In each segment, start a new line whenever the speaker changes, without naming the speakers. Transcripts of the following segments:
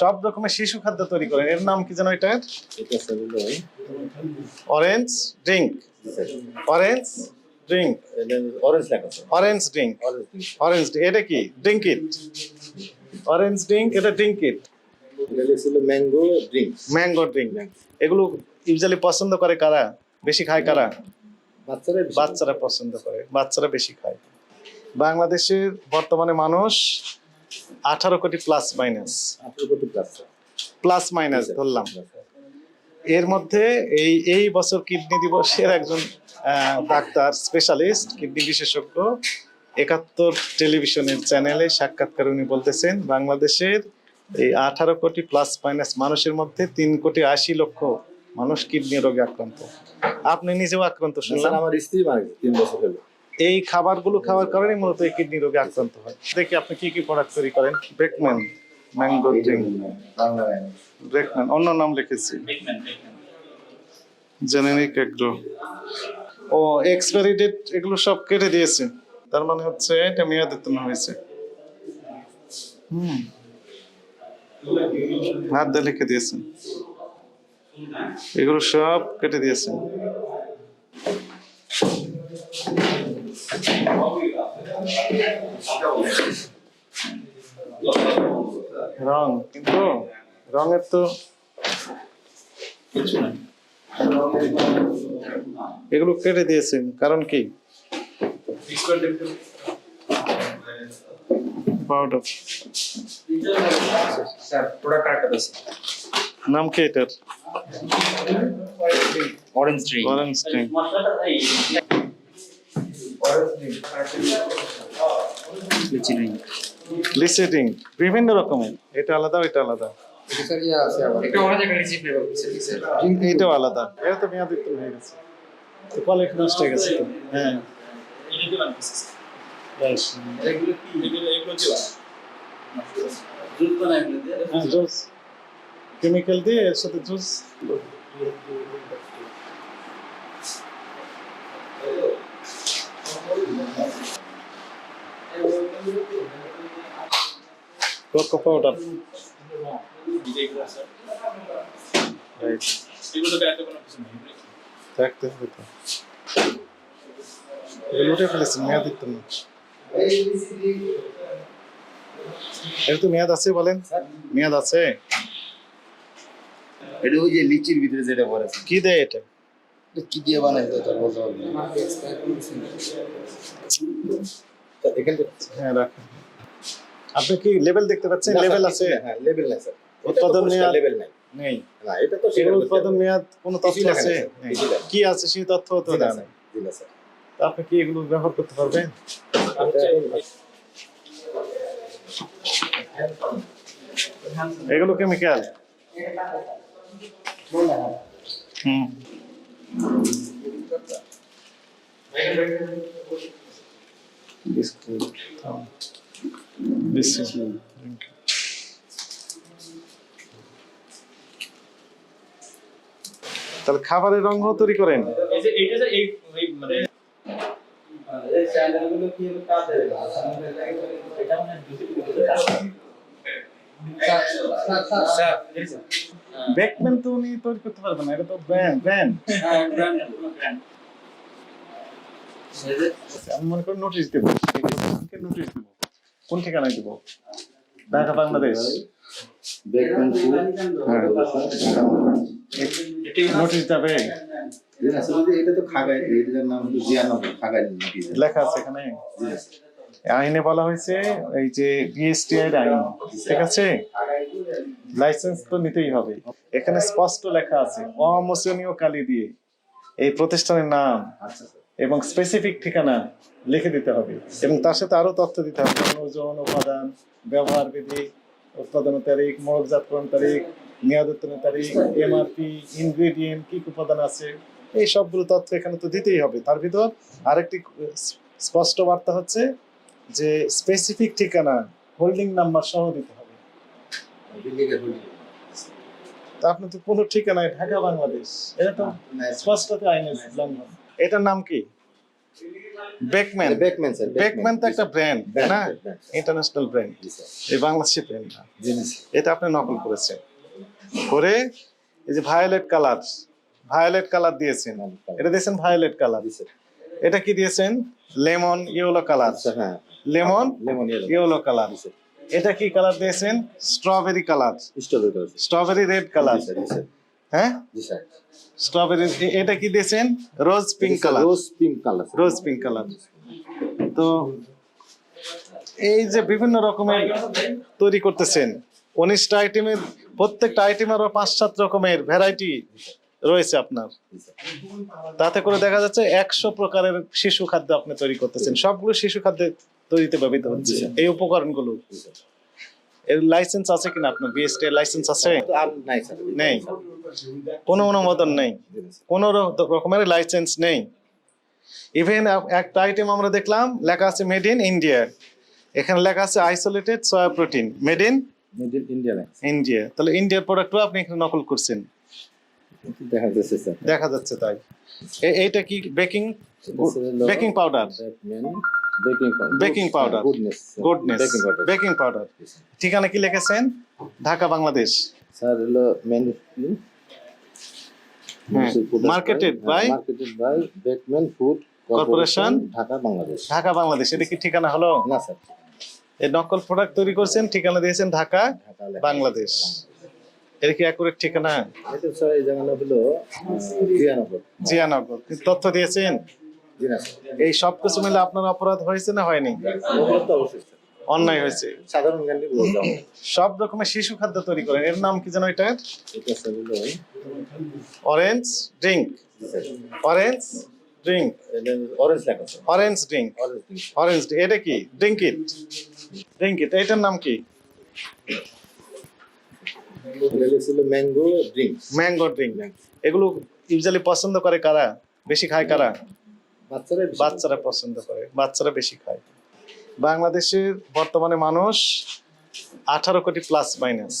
সব রকমের শিশু খাদ্য তৈরি করেন। এর নাম কি যেন
এটা
orange drink orange drink
orange
orange drink
orange
এটা কি? ড্রিঙ্ক ইট অরেঞ্জ ড্রিঙ্ক এটা drink it
mango drinks
mango drink এগুলো ইউজুয়ালি পছন্দ করে কারা? বেশি খায় কারা?
বাচ্চারা
বাচ্চারা পছন্দ করে। বাচ্চারা বেশি খায়। বাংলাদেশের বর্তমানে মানুষ আঠারো কোটি plus minus
plus
plus minus ধরলাম। এর মধ্যে এই এই বছর কিডনি দিবসের একজন ডাক্তার স্পেশালিস্ট কিডনি বিশেষজ্ঞ একাত্তর টেলিভিশনের চ্যানেলে সাক্ষাৎকার উনি বলতেছেন বাংলাদেশের এই আঠারো কোটি প্লাস মাইনাস মানুষের মধ্যে তিন কোটি আশি লক্ষ মানুষ কিডনি রোগে আক্রান্ত। আপনি নিজেও আক্রান্ত শুনলাম।
আমার স্ত্রী মারা তিন বছর হলো।
এই খাবারগুলো খাওয়ার কারণে মূলত এই কিডনি রোগে আক্রান্ত হয়। দেখি আপনি কি কি প্রোডাক্ট তৈরি করেন? ব্রেকম্যান ম্যাঙ্গো ড্রিঙ্ক ব্রেকম্যান অন্য নাম লিখেছি। Generic agro. ও এক্সপায়ারি ডেট এগুলো সব কেটে দিয়েছে। তার মানে হচ্ছে এটা মেয়াদ উত্তীর্ণ হয়েছে। হুম। হাত দিয়ে লিখে দিয়েছেন এগুলো সব কেটে দিয়েছেন রং কিন্তু রঙের তো
কিছু না
এগুলো কেটে দিয়েছেন কারণ কি? পাউডার।
স্যার প্রোডাক্ট আরেকটা
নাম কি এটার?
Orange drink
orange drink
drink
বিভিন্ন রকমের। এটা আলাদা ওইটা আলাদা। এইটাও আলাদা। এটা তো মেয়াদ হয়ে গেছে। তো কোয়ালিটি নষ্ট হয়ে গেছে তো। হ্যাঁ। হ্যাঁ জুস। কেমিক্যাল দিয়ে এর সাথে জুস। কোকো পাউডার রাইট দেখতে হবে তো এগুলো উঠে ফেলেছেন মেয়াদ উত্তীর্ণ এর তো মেয়াদ আছে বলেন? মেয়াদ আছে?
এটা ওই যে লিচির ভিতরে যেটা পড়ে
কি দেয় এটা?
কি দিয়ে বানায় তো তার বলতে পারব
হ্যাঁ রাখেন। আপনি কি লেভেল দেখতে পাচ্ছেন? লেভেল আছে?
হ্যাঁ লেভেল নাই স্যার
উৎপাদন মেয়াদ-
লেভেল নাই।
নেই।
না এটা তো
উৎপাদন। মেয়াদ কোনো তথ্য আছে। কি আছে? সেই তথ্য তো
না, স্যার।
আপনি কি এগুলো ব্যবহার করতে পারবেন? এগুলো কেমিক্যাল হুম। বিস্কুট বিস্কুট তাহলে খাবারের রঙ তৈরি করেন।
এই যে এইটা যে এই ওই মানে
ব্যাকম্যান তো উনি তৈরি করতে পারবেন না এটা তো
হ্যাঁ ব্র্যান্ড ব্র্যান্ড
আমি মনে করি নোটিশ দেবো। নোটিশ দেবো? কোন ঠিকানায় দেবো? ঢাকা বাংলাদেশ? নোটিশ যাবে। লেখা আছে এখানে। আইনে বলা হয়েছে এই যে বিএসটিআই আইন ঠিক আছে? লাইসেন্স তো নিতেই হবে। এখানে স্পষ্ট লেখা আছে অমোচনীয় কালি দিয়ে। এই প্রতিষ্ঠানের নাম।
আচ্ছা স্যার
এবং স্পেসিফিক ঠিকানা লিখে দিতে হবে। এবং তার সাথে আরও তথ্য দিতে হবে। যেমন ওজন উপাদান ব্যবহার বিধি উৎপাদন তারিখ মরকজাতকরণ তারিখ মেয়াদ তারিখ এমআরপি ইনগ্রেডিয়েন্ট কি কি উপাদান আছে। এই সবগুলো তথ্য এখানে তো দিতেই হবে। তার ভিতর আরেকটি স্পষ্ট বার্তা হচ্ছে যে স্পেসিফিক ঠিকানা হোল্ডিং নাম্বার সহ দিতে হবে। তা আপনি তো কোনো ঠিকানায় ঢাকা বাংলাদেশ। এটা তো
স্পষ্টতে
স্পষ্টত আইনের লঙ্ঘন এটার নাম কি? বেকম্যান
বেকম্যান স্যার
বেকম্যান তো একটা ব্র্যান্ড না? ইন্টারন্যাশনাল ব্র্যান্ড এই বাংলাদেশি ব্র্যান্ড না। এটা আপনি নকল করেছেন। করে এই যে ভায়োলেট কালার ভায়োলেট কালার দিয়েছেন। এটা দিয়েছেন ভায়োলেট কালার এটা কি দিয়েছেন? লেমন ইয়েলো কালার
হ্যাঁ
লেমন
লেমন ইয়েলো
কালার এটা কি কালার দিয়েছেন? Strawberry colour
strawberry
strawberry red colour হ্যাঁ? স্ট্রবেরি এটা কি দিয়েছেন? Rose pink colour
rose pink colour
rose pink colour তো এই যে বিভিন্ন রকমের তৈরি করতেছেন উনিশটা আইটেমের প্রত্যেকটা আইটেমের পাঁচ সাত রকমের ভ্যারাইটি রয়েছে আপনার। তাতে করে দেখা যাচ্ছে একশো প্রকারের শিশু খাদ্য আপনি তৈরি করতেছেন। সবগুলো শিশু খাদ্যের তৈরিতে ব্যবহৃত হচ্ছে এই উপকরণগুলো। এর লাইসেন্স আছে কিনা আপনার? বিএসটি এর লাইসেন্স আছে?
নাই
কোনো অনুমোদন নেই। কোনো রকমের লাইসেন্স নেই। ইভেন একটা আইটেম আমরা দেখলাম লেখা আছে মেড ইন ইন্ডিয়া এখানে লেখা আছে isolated soya protein made in
made in India
India তাহলে ইন্ডিয়ার প্রোডাক্টও আপনি এখানে নকল করছেন।
দেখা যাচ্ছে স্যার।
দেখা যাচ্ছে তাই। এইটা কি baking baking powder
baking powder goodness baking powder
ঠিকানা কি লিখেছেন? ঢাকা বাংলাদেশ।
স্যার হলো
marketed by-
marketed by Bakeman food corporation Dhaka Bangladesh.
Dhaka Bangladesh. এটা কি ঠিকানা হলো?
না স্যার।
এই নকল প্রোডাক্ট তৈরি করছেন ঠিকানা দিয়েছেন ঢাকা বাংলাদেশ। এটা কি অ্যাকুরেট ঠিকানা?
এটা স্যার এই জায়গাটা হলো জিয়ানগর।
জিয়ানগর। তথ্য দিয়েছেন? এই সব কিছু মিলে আপনার অপরাধ হয়েছে না হয়নি? অন্যায় হয়েছে। সব রকমের শিশু খাদ্য তৈরি করেন। এর নাম কি যেন এটা? Orange drink orange drink
orange
orange drink এটা কি? ড্রিঙ্ক ইট ড্রিঙ্ক ইট এটার নাম কি?
ম্যাঙ্গো
ম্যাঙ্গো ড্রিঙ্ক এগুলো ইউজুয়ালি পছন্দ করে কারা? বেশি খায় কারা?
বাচ্চারা
পছন্দ করে বাচ্চারা বেশি খায়। বাংলাদেশের বর্তমানে মানুষ আঠারো কোটি প্লাস মাইনাস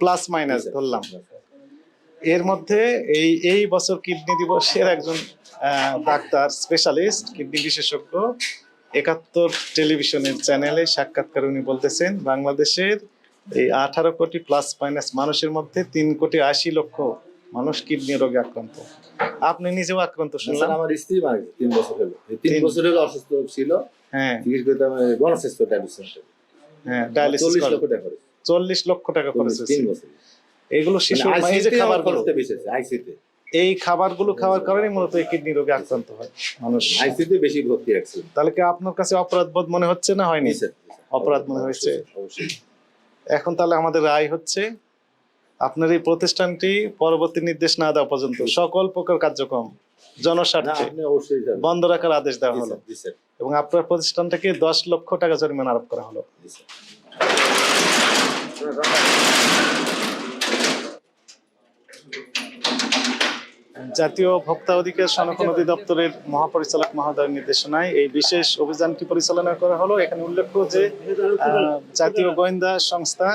প্লাস
মাইনাস ধরলাম। এর মধ্যে এই এই বছর কিডনি দিবসের একজন ডাক্তার স্পেশালিস্ট কিডনি বিশেষজ্ঞ একাত্তর টেলিভিশনের চ্যানেলে সাক্ষাৎকার উনি বলতেছেন বাংলাদেশের এই আঠারো কোটি প্লাস মাইনাস মানুষের মধ্যে তিন কোটি আশি লক্ষ মানুষ কিডনি রোগে আক্রান্ত। আপনি নিজেও আক্রান্ত শুনলাম।
আমার স্ত্রী মারা গেছে তিন বছর হলো। এই তিন বছর হলো অসুস্থ ছিল।
হ্যাঁ।
চিকিৎসা করতে আমার গণস্বাস্থ্য ডায়ালিসিস
হ্যাঁ ডায়ালিসিস
চল্লিশ লক্ষ টাকা খরচ।
চল্লিশ লক্ষ টাকা খরচ
তিন বছর।
এগুলো শিশু
মানে
যে
ICT খরচটা বেশি আইসিতে
এই খাবারগুলো খাওয়ার কারণে মূলত এই কিডনি রোগে আক্রান্ত হয় মানুষ।
আইসিতে বেশি ভর্তি রাখছে।
তাহলে কি আপনার কাছে অপরাধ বোধ মনে হচ্ছে না হয়নি?
স্যার।
অপরাধ মনে হয়েছে?
অবশ্যই।
এখন তাহলে আমাদের রায় হচ্ছে আপনার এই প্রতিষ্ঠানটি পরবর্তী নির্দেশ না দেওয়া পর্যন্ত সকল প্রকার কার্যক্রম জনস্বার্থে। বন্ধ রাখার আদেশ দেওয়া হলো। এবং আপনার প্রতিষ্ঠানটাকে দশ লক্ষ টাকা জরিমানা আরোপ করা হলো
জি, স্যার।
জাতীয় ভোক্তা অধিকার সনখন অধিদপ্তরের মহাপরিচালক মহোদয়ের নির্দেশনায় এই বিশেষ অভিযানটি পরিচালনা করা হলো? এখানে উল্লেখ্য যে জাতীয় গোয়েন্দা সংস্থা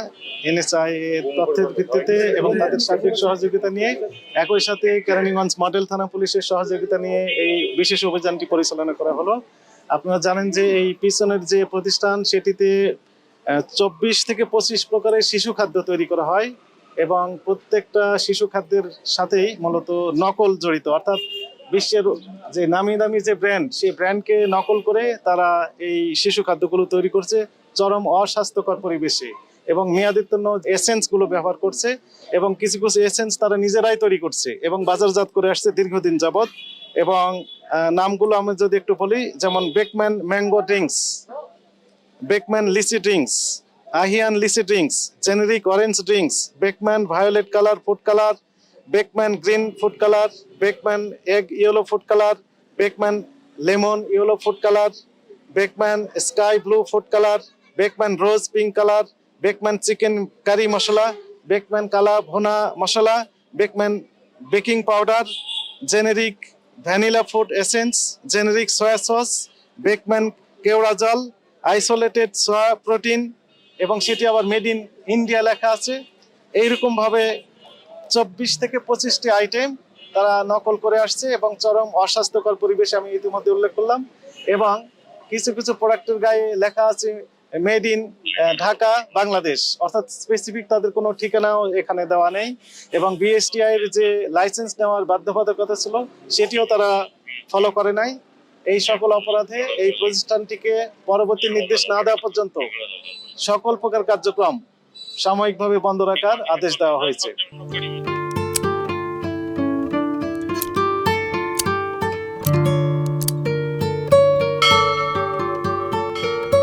এনএসআই এর তথ্যের ভিত্তিতে এবং তাদের সার্বিক সহযোগিতা নিয়ে একই সাথে কেরানীগঞ্জ মডেল থানা পুলিশের সহযোগিতা নিয়ে এই বিশেষ অভিযানটি পরিচালনা করা হলো? আপনারা জানেন যে এই পিছনের যে প্রতিষ্ঠান, সেটিতে চব্বিশ থেকে পঁচিশ প্রকারের শিশু খাদ্য তৈরি করা হয়। এবং প্রত্যেকটা শিশু খাদ্যের সাথেই মূলত নকল জড়িত। অর্থাৎ বিশ্বের যে নামি দামি যে ব্র্যান্ড সেই ব্র্যান্ডকে নকল করে তারা এই শিশু খাদ্যগুলো তৈরি করছে চরম অস্বাস্থ্যকর পরিবেশে এবং মেয়াদোত্তীর্ণ এসেন্সগুলো ব্যবহার করছে এবং কিছু কিছু এসেন্স তারা নিজেরাই তৈরি করছে এবং বাজারজাত করে আসছে দীর্ঘদিন যাবৎ এবং নামগুলো আমি যদি একটু বলি, যেমন Beckman mango drinks Bakeman litchi drinks Ahiyan litchi drinks, generic orange drinks, Bakeman violet colour food colour, Bakeman green food colour, Bakeman egg yellow food colour, Bakeman lemon yellow food colour, Bakeman sky blue food colour, Bakeman rose pink colour, Bakeman chicken curry masala, Bakeman kala bhuna masala, Bakeman baking powder, generic vanilla food essence, generic soya sauce, Bakeman kewra jal, isolated soya protein এবং সেটি আবার made in India লেখা আছে। এইরকম ভাবে চব্বিশ থেকে পঁচিশটি আইটেম তারা নকল করে আসছে এবং চরম অস্বাস্থ্যকর পরিবেশ আমি ইতিমধ্যে উল্লেখ করলাম এবং কিছু কিছু প্রোডাক্টের গায়ে লেখা আছে মেড ইন ঢাকা, বাংলাদেশ। অর্থাৎ স্পেসিফিক তাদের কোনো ঠিকানাও এখানে দেওয়া নেই এবং বিএসটিআই এর যে লাইসেন্স নেওয়ার বাধ্যবাধকতা ছিল সেটিও তারা ফলো করে নাই। এই সকল অপরাধে এই প্রতিষ্ঠানটিকে পরবর্তী নির্দেশ না দেওয়া পর্যন্ত সকল প্রকার কার্যক্রম সাময়িকভাবে বন্ধ রাখার আদেশ দেওয়া হয়েছে।